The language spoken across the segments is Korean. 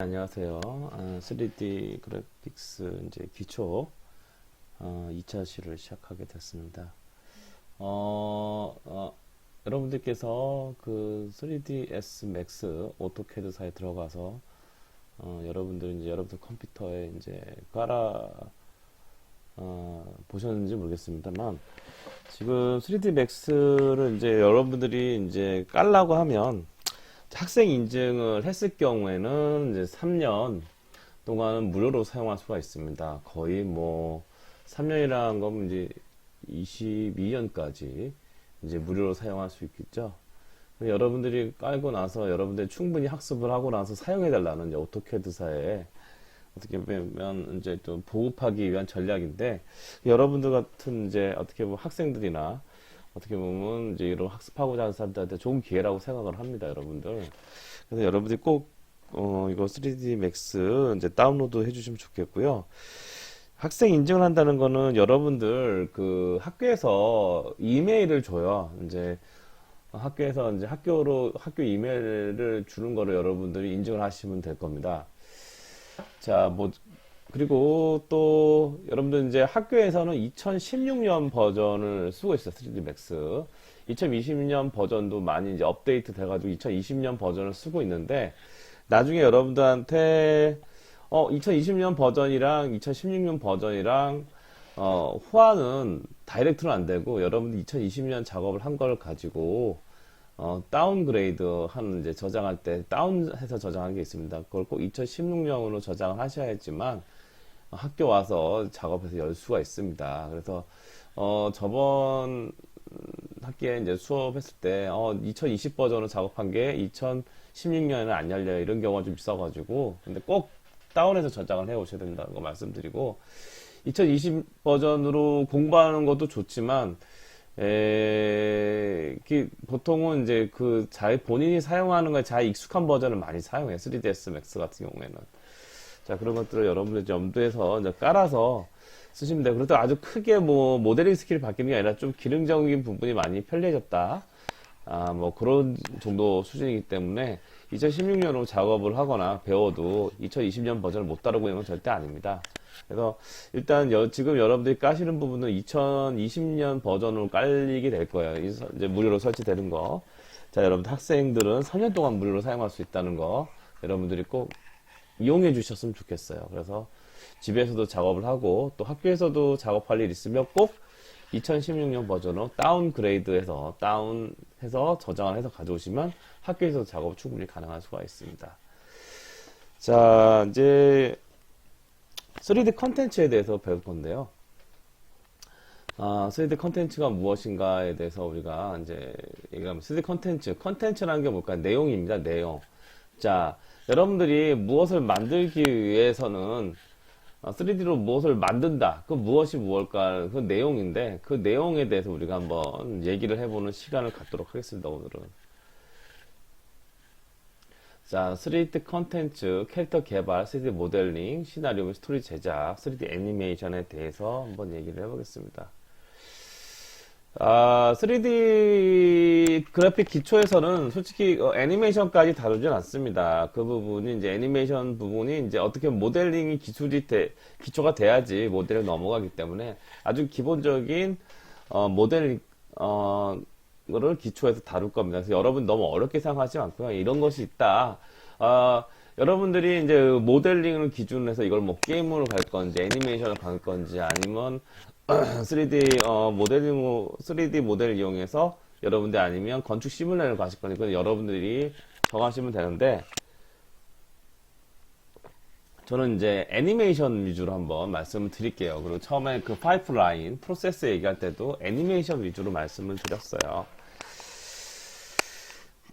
안녕하세요. 아, 3D 그래픽스 이제 기초 어, 2차 시를 시작하게 됐습니다. 어, 어, 여러분들께서 그 3ds max 오토캐드사에 들어가서 어, 여러분들 이제 여러분들 컴퓨터에 이제 깔아 어, 보셨는지 모르겠습니다만 지금 3D max를 이제 여러분들이 이제 깔라고 하면 학생 인증을 했을 경우에는 이제 3년 동안은 무료로 사용할 수가 있습니다. 거의 뭐 3년이라는 건 이제 22년까지 이제 무료로 사용할 수 있겠죠. 여러분들이 깔고 나서 여러분들이 충분히 학습을 하고 나서 사용해 달라는 이제 오토캐드사에 어떻게 보면 이제 또 보급하기 위한 전략인데 여러분들 같은 이제 어떻게 보면 학생들이나 어떻게 보면 이제 이런 학습하고자 하는 사람들한테 좋은 기회라고 생각을 합니다, 여러분들. 그래서 여러분들이 꼭 어, 이거 3D Max 이제 다운로드 해주시면 좋겠고요. 학생 인증을 한다는 거는 여러분들 그 학교에서 이메일을 줘요. 이제 학교에서 이제 학교로 학교 이메일을 주는 거를 여러분들이 인증을 하시면 될 겁니다. 자, 뭐 그리고 또 여러분들 이제 학교에서는 2016년 버전을 쓰고 있어요. 3D Max. 2020년 버전도 많이 이제 업데이트 돼가지고 2020년 버전을 쓰고 있는데 나중에 여러분들한테 어 2020년 버전이랑 2016년 버전이랑 어 호환은 다이렉트로 안 되고 여러분들 2020년 작업을 한 걸 가지고 어, 다운그레이드 하는 이제 저장할 때 다운해서 저장한 게 있습니다. 그걸 꼭 2016년으로 저장을 하셔야지만 학교 와서 작업해서 열 수가 있습니다. 그래서 어, 저번 학기에 이제 수업했을 때 어, 2020 버전으로 작업한 게 2016년에는 안 열려요. 이런 경우가 좀 있어가지고 근데 꼭 다운해서 저장을 해 오셔야 된다는 거 말씀드리고 2020 버전으로 공부하는 것도 좋지만 에, 그 보통은 이제 그 자기 본인이 사용하는 거에 자기 익숙한 버전을 많이 사용해요. 3ds max 같은 경우에는. 자, 그런 것들을 여러분들 염두에서 이제 깔아서 쓰시면 돼요. 그래도 아주 크게 뭐 모델링 스킬이 바뀌는 게 아니라 좀 기능적인 부분이 많이 편리해졌다. 아, 뭐 그런 정도 수준이기 때문에 2016년으로 작업을 하거나 배워도 2020년 버전을 못 다루고 있는 건 절대 아닙니다. 그래서 일단 여- 지금 여러분들이 까시는 부분은 2020년 버전으로 깔리게 될 거예요. 이제 무료로 설치되는 거. 자, 여러분들 학생들은 3년 동안 무료로 사용할 수 있다는 거 여러분들이 꼭 이용해 주셨으면 좋겠어요. 그래서 집에서도 작업을 하고 또 학교에서도 작업할 일 있으면 꼭 2016년 버전으로 다운그레이드해서 다운해서 저장을 해서 가져오시면 학교에서 작업 충분히 가능할 수가 있습니다. 자, 이제 3D 컨텐츠에 대해서 배울 건데요. 아, 3D 컨텐츠가 무엇인가에 대해서 우리가 이제 얘기하면 3D 컨텐츠, 컨텐츠라는 게 뭘까요? 내용입니다. 내용. 자, 여러분들이 무엇을 만들기 위해서는 3D로 무엇을 만든다. 그 무엇이 무엇일까? 그 내용인데 그 내용에 대해서 우리가 한번 얘기를 해보는 시간을 갖도록 하겠습니다. 오늘은. 자, 3D 컨텐츠, 캐릭터 개발, 3D 모델링, 시나리오, 및 스토리 제작, 3D 애니메이션에 대해서 한번 얘기를 해보겠습니다. 아, 3D 그래픽 기초에서는 솔직히 어, 애니메이션까지 다루진 않습니다. 그 부분이 이제 애니메이션 부분이 이제 어떻게 모델링이 기술이 돼, 기초가 돼야지 모델을 넘어가기 때문에 아주 기본적인 어, 모델 어, 거를 기초에서 다룰 겁니다. 그래서 여러분 너무 어렵게 생각하지 않고요. 이런 것이 있다. 아, 여러분들이 이제 모델링을 기준으로 해서 이걸 뭐 게임으로 갈 건지 애니메이션을 갈 건지 아니면 3D 어, 모델링 3D 모델을 이용해서 여러분들 아니면 건축 시뮬레이션을 가실 거니까 여러분들이 정하시면 되는데 저는 이제 애니메이션 위주로 한번 말씀을 드릴게요. 그리고 처음에 그 파이프라인 프로세스 얘기할 때도 애니메이션 위주로 말씀을 드렸어요.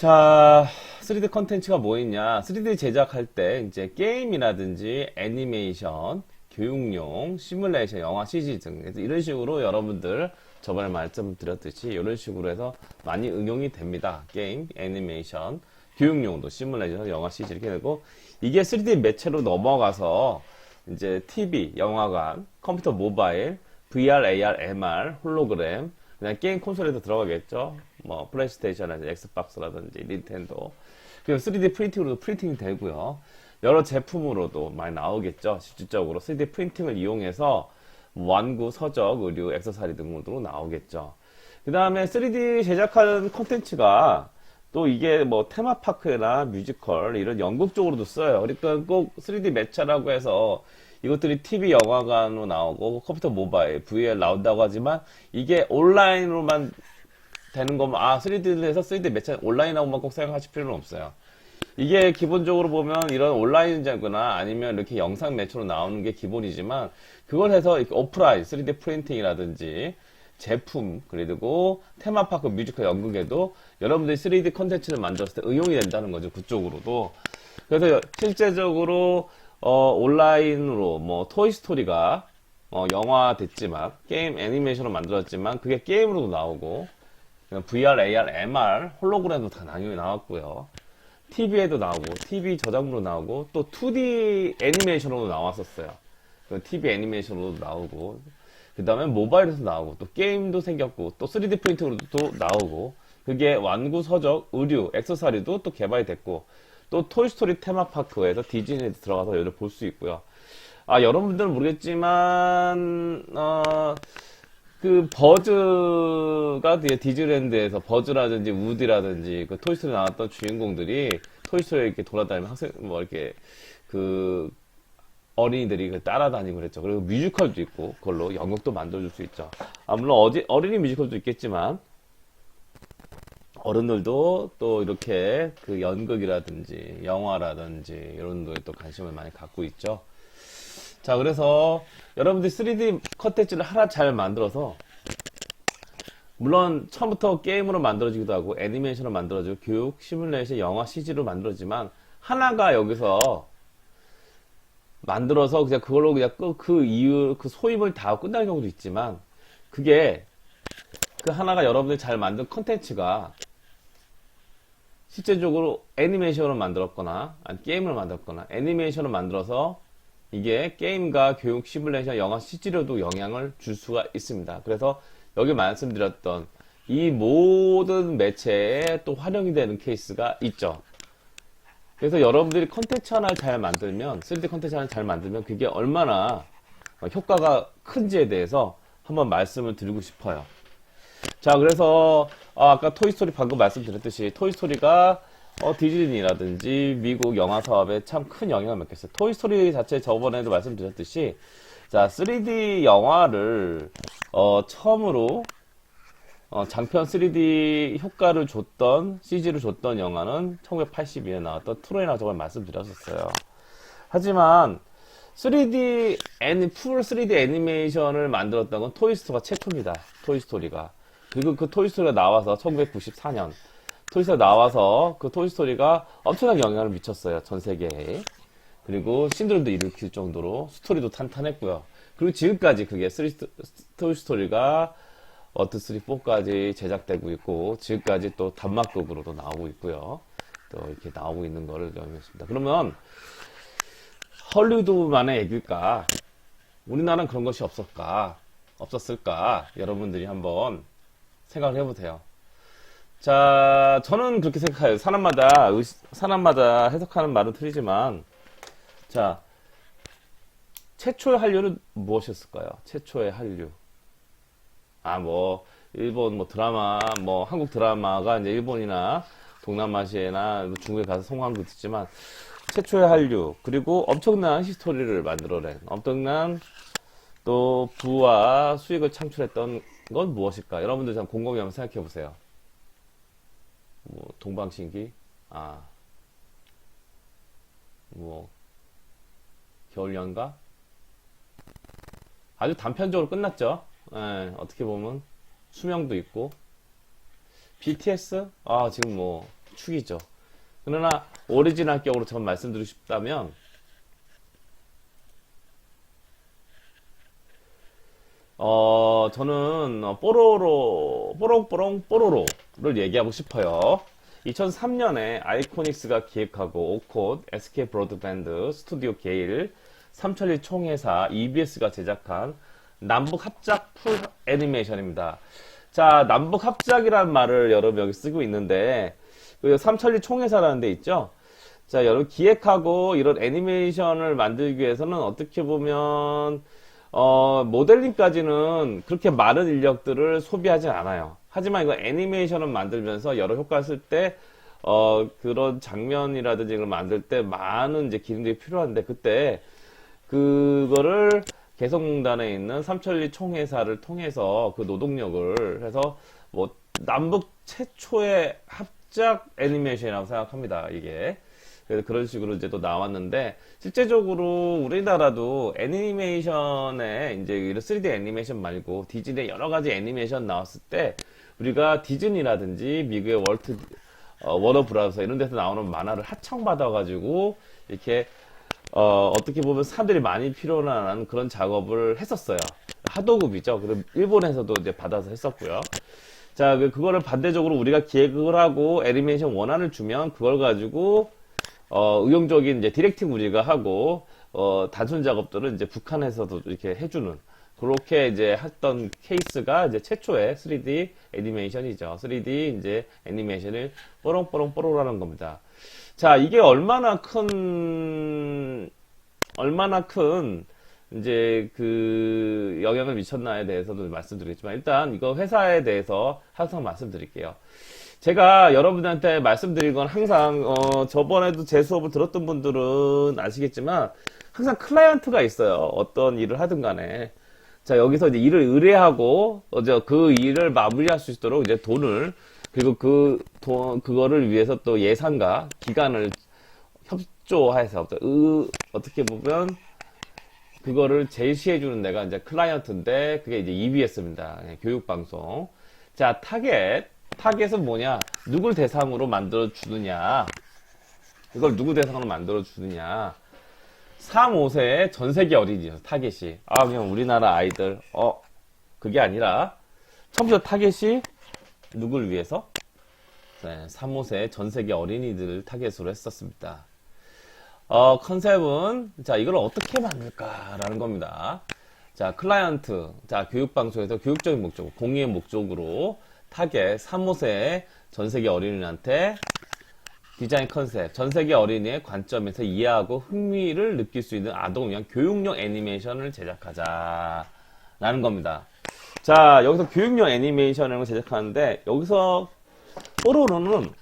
자, 3D 컨텐츠가 뭐 있냐? 3D 제작할 때 이제 게임이라든지 애니메이션, 교육용, 시뮬레이션, 영화, CG 등 이런 식으로 여러분들 저번에 말씀드렸듯이 이런 식으로 해서 많이 응용이 됩니다. 게임, 애니메이션, 교육용도 시뮬레이션, 영화, CG 이렇게 되고 이게 3D 매체로 넘어가서 이제 TV, 영화관, 컴퓨터 모바일, VR, AR, MR, 홀로그램, 그냥 게임 콘솔에도 들어가겠죠. 뭐 플레이스테이션이라든지 엑스박스라든지 닌텐도. 그리고 3D 프린팅으로도 프린팅이 되고요. 여러 제품으로도 많이 나오겠죠. 실질적으로 3D 프린팅을 이용해서 완구, 서적, 의류, 액세서리 등으로 나오겠죠. 그 다음에 3D 제작하는 콘텐츠가 또 이게 뭐 테마파크나 뮤지컬 이런 연극 쪽으로도 써요. 그러니까 꼭 3D 매체라고 해서 이것들이 TV 영화관으로 나오고 컴퓨터 모바일, VR 나온다고 하지만 이게 온라인으로만 되는 거면 아 3D에서 3D 매체 온라인하고만 꼭 생각하실 필요는 없어요. 이게 기본적으로 보면 이런 온라인이거나 아니면 이렇게 영상 매체로 나오는 게 기본이지만 그걸 해서 오프라인 3D 프린팅이라든지 제품 그리고 테마파크 뮤지컬 연극에도 여러분들이 3D 컨텐츠를 만들었을 때 응용이 된다는 거죠 그쪽으로도 그래서 실제적으로 어, 온라인으로 뭐 토이스토리가 어, 영화 됐지만 게임 애니메이션으로 만들었지만 그게 게임으로도 나오고 VR, AR, MR 홀로그램도 다 당연히 나왔고요. TV에도 나오고 TV 저작물로 나오고 또 2D 애니메이션으로 나왔었어요. TV 애니메이션으로 나오고 그 다음에 모바일에서 나오고 또 게임도 생겼고 또 3D 프린팅으로도 나오고 그게 완구 서적 의류 액세서리도 또 개발이 됐고 또 토이스토리 테마파크에서 디즈니에 들어가서 이를 볼 수 있고요. 아 여러분들은 모르겠지만 어, 그 버즈가 디즈랜드에서 버즈라든지 우디라든지 그 토이스토리 나왔던 주인공들이 토이스토리에 이렇게 돌아다니면 학생 뭐 이렇게 그 어린이들이 그 따라다니고 그랬죠. 그리고 뮤지컬도 있고 그걸로 연극도 만들어줄 수 있죠. 아, 물론 어디, 어린이 뮤지컬도 있겠지만 어른들도 또 이렇게 그 연극이라든지 영화라든지 이런 거에 또 관심을 많이 갖고 있죠. 자, 그래서 여러분들이 3D 컨텐츠를 하나 잘 만들어서 물론 처음부터 게임으로 만들어지기도 하고 애니메이션으로 만들어지고 교육, 시뮬레이션, 영화, CG로 만들어지만 하나가 여기서 만들어서 그냥 그걸로 그냥 그, 그 이유 그 소임을 다 끝날 경우도 있지만 그게 그 하나가 여러분들이 잘 만든 컨텐츠가 실제적으로 애니메이션으로 만들었거나 아니 게임을 만들었거나 애니메이션을 만들어서 이게 게임과 교육 시뮬레이션 영화 CG로도 영향을 줄 수가 있습니다. 그래서 여기 말씀드렸던 이 모든 매체에 또 활용이 되는 케이스가 있죠. 그래서 여러분들이 컨텐츠 하나를 잘 만들면 3D 컨텐츠 하나를 잘 만들면 그게 얼마나 효과가 큰지에 대해서 한번 말씀을 드리고 싶어요. 자, 그래서 아, 까 토이스토리 방금 말씀드렸듯이 토이스토리가 어, 디즈니라든지 미국 영화 사업에 참 큰 영향을 미쳤어요. 토이스토리 자체 저번에도 말씀드렸듯이 자, 3D 영화를 어, 처음으로 어, 장편 3D 효과를 줬던, CG를 줬던 영화는 1982년에 나왔던 트로이나 저번에 말씀드렸었어요. 하지만 3D, 애니, 풀 3D 애니메이션을 만들었던 건 토이스토리가 최초입니다. 토이스토리가. 그리고 그 토이스토리가 나와서 1994년. 토이스토리가 나와서 그 토이스토리가 엄청나게 영향을 미쳤어요. 전 세계에. 그리고 신들도 일으킬 정도로 스토리도 탄탄했고요. 그리고 지금까지 그게 3D 토이스토리가 어트 3, 4까지 제작되고 있고 지금까지 또 단막극으로도 나오고 있고요. 또 이렇게 나오고 있는 거를 염했습니다. 그러면 헐리우드만의 얘기일까? 우리나라는 그런 것이 없었까? 없었을까? 여러분들이 한번 생각을 해보세요. 자, 저는 그렇게 생각해요. 사람마다, 의- 사람마다 해석하는 말은 틀리지만, 자, 최초의 한류는 무엇이었을까요? 최초의 한류. 아, 뭐, 일본 뭐 드라마, 뭐 한국 드라마가 이제 일본이나 동남아시아나 중국에 가서 성공한 것도 있지만, 최초의 한류, 그리고 엄청난 히스토리를 만들어낸, 엄청난 또 부와 수익을 창출했던 건 무엇일까? 여러분들 좀 곰곰이 한번 생각해 보세요. 뭐, 동방신기? 아, 뭐, 겨울연가? 아주 단편적으로 끝났죠. 예, 어떻게 보면 수명도 있고 BTS 아 지금 뭐 축이죠. 그러나 오리지널 격으로 전 말씀드리고 싶다면 어 저는 어, 뽀로로 뽀롱뽀롱 뽀로로 를 얘기하고 싶어요. 2003년에 아이코닉스가 기획하고 오콧, SK 브로드밴드, 스튜디오 게일, 삼천리 총회사, EBS가 제작한 남북 합작 풀 애니메이션입니다. 자, 남북 합작이라는 말을 여러분 여기 쓰고 있는데, 그 삼천리 총회사라는 데 있죠? 자, 여러분 기획하고 이런 애니메이션을 만들기 위해서는 어떻게 보면 어, 모델링까지는 그렇게 많은 인력들을 소비하지 않아요. 하지만 이거 애니메이션을 만들면서 여러 효과를 쓸 때, 어, 그런 장면이라든지 이걸 만들 때 많은 이제 기능들이 필요한데, 그때 그거를 개성공단에 있는 삼천리 총회사를 통해서 그 노동력을 해서 뭐 남북 최초의 합작 애니메이션이라고 생각합니다. 이게. 그래서 그런 식으로 이제 또 나왔는데 실제적으로 우리나라도 애니메이션에 이제 이런 3D 애니메이션 말고 디즈니의 여러 가지 애니메이션 나왔을 때 우리가 디즈니라든지 미국의 월트 어, 워너 브라더스 이런 데서 나오는 만화를 하청받아가지고 이렇게 어, 어떻게 보면 사람들이 많이 필요로 하는 그런 작업을 했었어요. 하도급이죠. 그럼 일본에서도 이제 받아서 했었고요. 자, 그- 그거를 반대적으로 우리가 기획을 하고 애니메이션 원안을 주면 그걸 가지고 어, 의용적인 이제 디렉팅 우리가 하고 어, 단순 작업들은 이제 북한에서도 이렇게 해주는 그렇게 이제 했던 케이스가 이제 최초의 3D 애니메이션이죠. 3D 이제 애니메이션을 뽀롱뽀롱 뽀로라는 겁니다. 자, 이게 얼마나 큰 얼마나 큰 이제 그 영향을 미쳤나에 대해서도 말씀드리겠지만 일단 이거 회사에 대해서 항상 말씀드릴게요. 제가 여러분들한테 말씀드린 건 항상 어 저번에도 제 수업을 들었던 분들은 아시겠지만 항상 클라이언트가 있어요. 어떤 일을 하든 간에. 자, 여기서 이제 일을 의뢰하고 어저 그 일을 마무리할 수 있도록 이제 돈을 그리고 그 돈, 그거를 위해서 또 예산과 기간을 협조해서 으, 어떻게 보면 그거를 제시해 주는 데가 이제 클라이언트인데 그게 이제 EBS입니다. 교육방송. 자, 타겟. 타겟은 뭐냐? 누굴 대상으로 만들어 주느냐? 이걸 누구 대상으로 만들어 주느냐? 3, 5세의 전 세계 어린이죠. 타겟이. 아, 그냥 우리나라 아이들. 어, 그게 아니라 처음부터 타겟이 누굴 위해서? 네, 3, 5세 전 세계 어린이들을 타겟으로 했었습니다. 어, 컨셉은, 자, 이걸 어떻게 만들까라는 겁니다. 자, 클라이언트, 자, 교육 방송에서 교육적인 목적, 공유의 목적으로 타겟 3, 5세 전 세계 어린이한테 디자인 컨셉, 전 세계 어린이의 관점에서 이해하고 흥미를 느낄 수 있는 아동을 위한 교육용 애니메이션을 제작하자라는 겁니다. 자, 여기서 교육용 애니메이션을 제작하는데 여기서 뽀로로는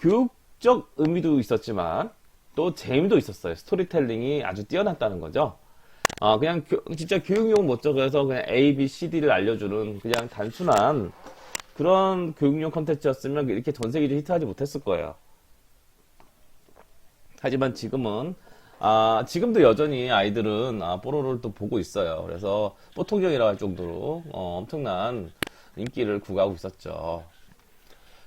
교육적 의미도 있었지만 또 재미도 있었어요. 스토리텔링이 아주 뛰어났다는 거죠. 어, 그냥 교- 진짜 교육용 목적에서 그냥 A, B, C, D를 알려주는 그냥 단순한 그런 교육용 컨텐츠였으면 이렇게 전 세계적으로 히트하지 못했을 거예요. 하지만 지금은 아, 지금도 여전히 아이들은 아, 뽀로로를 또 보고 있어요. 그래서 뽀통령이라고 할 정도로 어, 엄청난 인기를 구가하고 있었죠.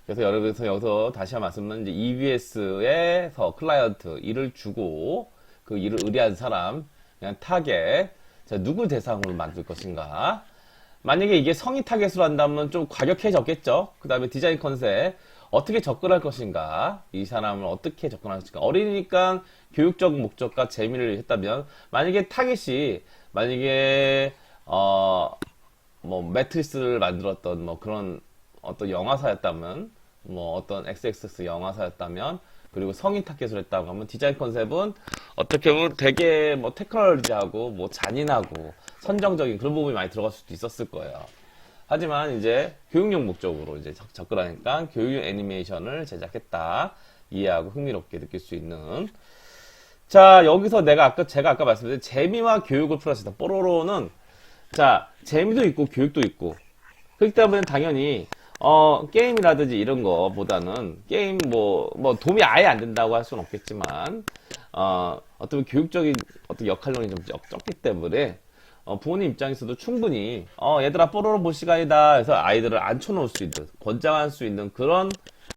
그래서 여러분께서 여기서 다시 한 말씀은 이제 EBS에서 클라이언트 일을 주고 그 일을 의뢰한 사람 그냥 타겟 자, 누구 대상으로 만들 것인가 만약에 이게 성인 타겟으로 한다면 좀 과격해졌겠죠 그 다음에 디자인 컨셉 어떻게 접근할 것인가 이 사람을 어떻게 접근할 것인가 어리니까 교육적 목적과 재미를 했다면 만약에 타겟이 만약에 어 뭐 매트리스를 만들었던 뭐 그런 어떤 영화사였다면 뭐 어떤 XXX 영화사였다면 그리고 성인 타겟으로 했다고 하면 디자인 컨셉은 어떻게 보면 되게 뭐 테크놀로지하고 뭐 잔인하고 선정적인 그런 부분이 많이 들어갈 수도 있었을 거예요. 하지만 이제 교육용 목적으로 이제 접- 접근하니까 교육용 애니메이션을 제작했다. 이해하고 흥미롭게 느낄 수 있는. 자, 여기서 내가 아까, 제가 아까 말씀드린 재미와 교육을 플러스다. 뽀로로는 자, 재미도 있고 교육도 있고. 그렇기 때문에 당연히 어, 게임이라든지 이런 거보다는 게임 뭐, 뭐 도움이 아예 안 된다고 할 수는 없겠지만 어, 어떤 교육적인 어떤 역할론이 좀 적, 적기 때문에 어, 부모님 입장에서도 충분히 어, 얘들아 뽀로로 볼 시간이다 해서 아이들을 앉혀놓을 수 있는 권장할 수 있는 그런